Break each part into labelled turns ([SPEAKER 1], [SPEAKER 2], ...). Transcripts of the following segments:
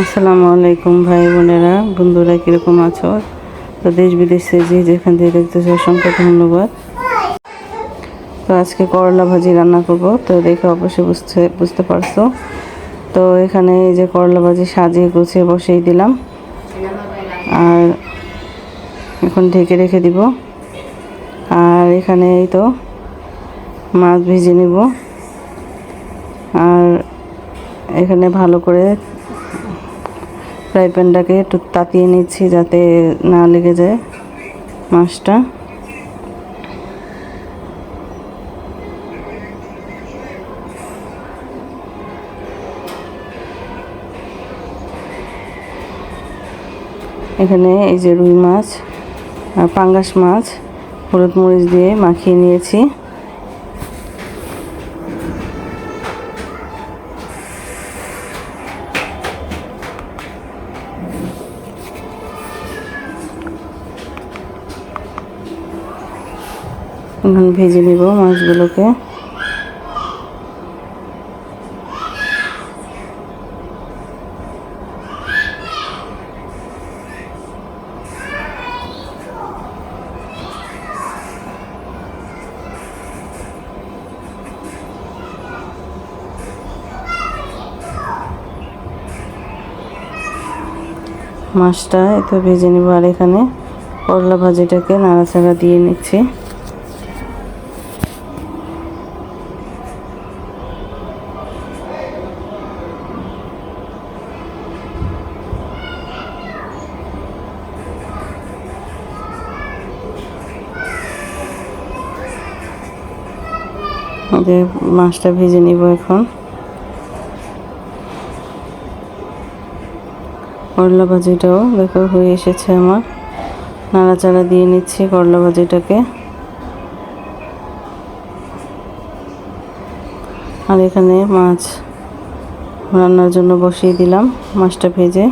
[SPEAKER 1] আসসালামু আলাইকুম ভাই বোনেরা, বন্ধুরা কীরকম আছো? তো দেশ বিদেশে যে যেখান থেকে দেখতেছো অসংখ্য ধন্যবাদ। তো আজকে করলা ভাজি রান্না করব, তো দেখে অবশ্যই বুঝতে বুঝতে পারছ। তো এখানে এই যে করলা ভাজি সাজিয়ে গুছিয়ে বসেই দিলাম। আর এখন ঢেকে রেখে দিব। আর এখানে এই তো মাছ ভেজে নিব। আর এখানে ভালো করে ফ্রাই প্যানটাকে একটু তাতিয়ে নিচ্ছি যাতে না লেগে যায় মাছটা। এখানে এই যে রুই মাছ আর পাঙ্গাস মাছ, হলুদ মরিচ দিয়ে মাখিয়ে নিয়েছি। এখন ভেজে নিব মাছগুলোকে। মাছটা এত ভেজে নিব আর এখানে করলা ভাজিটাকে নাড়াচাড়া দিয়ে নিচ্ছি। যে মাছটা ভেজে নিব এখন। করলা ভাজিটাও দেখো হয়ে এসেছে আমার। নাড়াচাড়া দিয়ে নিচ্ছি করলা ভাজিটাকে। আর এখানে মাছ রান্নার জন্য বসিয়ে দিলাম মাছটা ভেজে।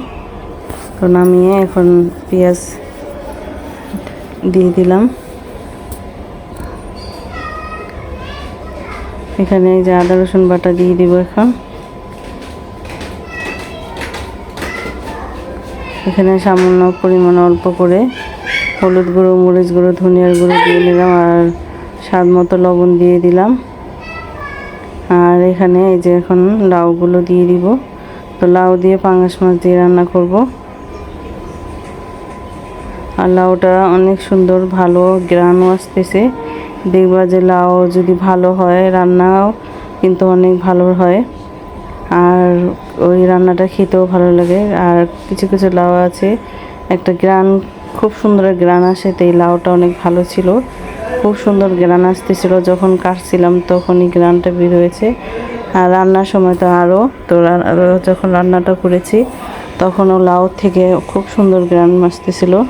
[SPEAKER 1] তো নামিয়ে এখন পেঁয়াজ দিয়ে দিলাম। এখানে এই যে আদা, রসুন বাটা দিয়ে দিব এখন। এখানে সামান্য পরিমাণ অল্প করে হলুদ গুঁড়ো, মরিচ গুঁড়ো, ধনিয়ার গুঁড়ো দিয়ে নিলাম আর স্বাদ মতো লবণ দিয়ে দিলাম। আর এখানে এই যে এখন লাউগুলো দিয়ে দিব। তো লাউ দিয়ে পাঙাশ মাছ দিয়ে রান্না করব। আর লাউটা অনেক সুন্দর, ভালো গ্রানও আসতেছে। দেখবা যে লাউ যদি ভালো হয়, রান্নাও কিন্তু অনেক ভালো হয়। আর ওই রান্নাটা খেতেও ভালো লাগে। আর কিছু কিছু লাউ আছে। একটা গ্রান, খুব সুন্দর গ্রান আসে, তো এই লাউটা অনেক ভালো ছিল। খুব সুন্দর গ্রান আসতেছিল। যখন কাটছিলাম তখনই গ্রানটা বের হয়েছে। আর রান্নার সময় তো আরও তো যখন রান্নাটা করেছি, তখনও লাউ থেকে খুব সুন্দর গ্রান আসতেছিল।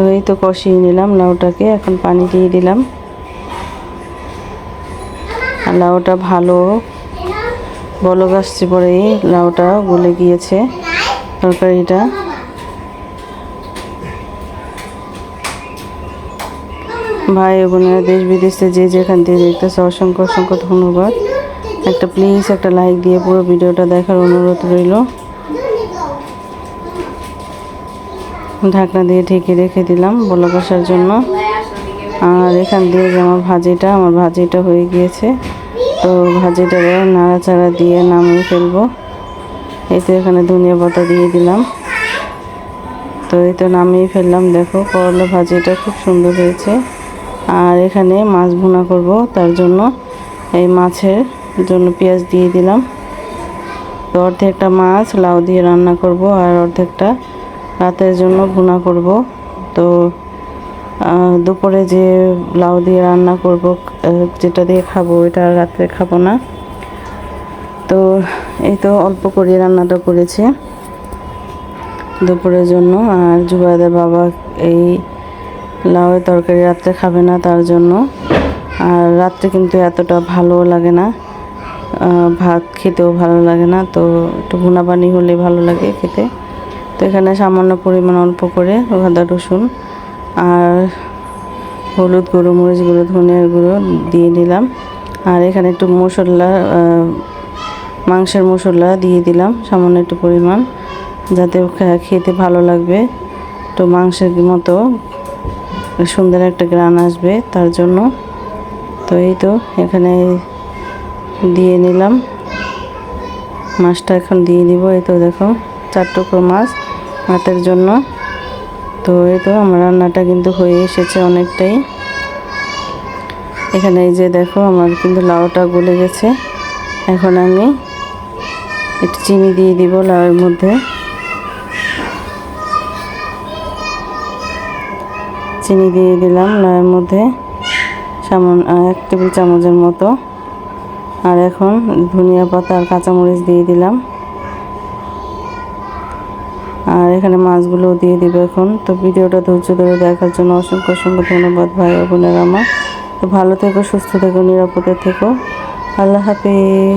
[SPEAKER 1] এই তো কষিয়ে নিলাম, লাউটাকে এখন পানি দিয়ে দিলাম। আর লাউটা ভালো বলক আসছে পরেই লাউটা গলে গিয়েছে তরকারিটা। ভাই বোনেরা দেশ বিদেশে যে যেখান থেকে দেখতেছে, অসংখ্য অসংখ্য ধন্যবাদ। একটা প্লিজ একটা লাইক দিয়ে পুরো ভিডিওটা দেখার অনুরোধ রইল। ঢাকনা দিয়ে ঢেকে রেখে দিলাম বলক আসার জন্য। আর এখান দিয়ে যে আমার ভাজিটা আমার ভাজিটা হয়ে গিয়েছে। তো ভাজিটা নাড়াচাড়া দিয়ে নামিয়ে ফেলব। এই তো এখানে ধনিয়া পাতা দিয়ে দিলাম। তো এই তো নামিয়ে ফেললাম, দেখো করলা ভাজিটা খুব সুন্দর হয়েছে। আর এখানে মাছ ভুনা করব, তার জন্য এই মাছের জন্য পেঁয়াজ দিয়ে দিলাম। তো অর্ধেকটা মাছ, লাউ দিয়ে রান্না করব, আর অর্ধেকটা রাতের জন্য ভুনা করব। তো দুপুরে যে লাউ দিয়ে রান্না করব যেটা দিয়ে খাব এটা রাত্রে খাব না। তো, এই তো অল্প করে রান্নাটা করেছে দুপুরের জন্য। আর জুবাইদের বাবা এই লাউয়ের তরকারি রাত্রে খাবে না তার জন্য। আর রাত্রে কিন্তু এতটা ভালো লাগে না। ভাত খেতেও ভালো লাগে না, তো একটু ভুনা পানি হলে ভালো লাগে খেতে। তো এখানে সামান্য পরিমাণ অল্প করে আদা, রসুন আর হলুদ গুঁড়ো, মরিচ গুঁড়ো, ধনিয়ার গুঁড়ো দিয়ে নিলাম আর এখানে একটু মশলা মাংসের মশলা দিয়ে দিলাম, সামান্য একটু পরিমাণ, যাতে খেতে ভালো লাগবে। তো মাংসের মতো সুন্দর একটা গ্রান আসবে তার জন্য। তো এই তো এখানে দিয়ে নিলাম। মাছটা এখন দিয়ে দিব এই তো দেখো, চার টুকরো মাছ। ভাতের জন্য। তো এই তো আমার রান্নাটা কিন্তু হয়ে এসেছে অনেকটাই। এখানে এই যে দেখো আমার কিন্তু লাউটা গলে গেছে। এখন আমি একটু চিনি দিয়ে দিব লাউয়ের মধ্যে। চিনি দিয়ে দিলাম লাউয়ের মধ্যে সামান এক টেবিল চামচের মতো। আর এখন ধনিয়া পাতা আর কাঁচামরিচ দিয়ে দিলাম। আর এখানে মাছগুলো দিয়ে দিবে এখন। তো ভিডিওটা ধৈর্য ধরে দেখার জন্য অসংখ্য অসংখ্য ধন্যবাদ ভাই বোনের আমার। তো ভালো থেকো, সুস্থ থেকো, নিরাপদে থেকো। আল্লাহ হাফিজ।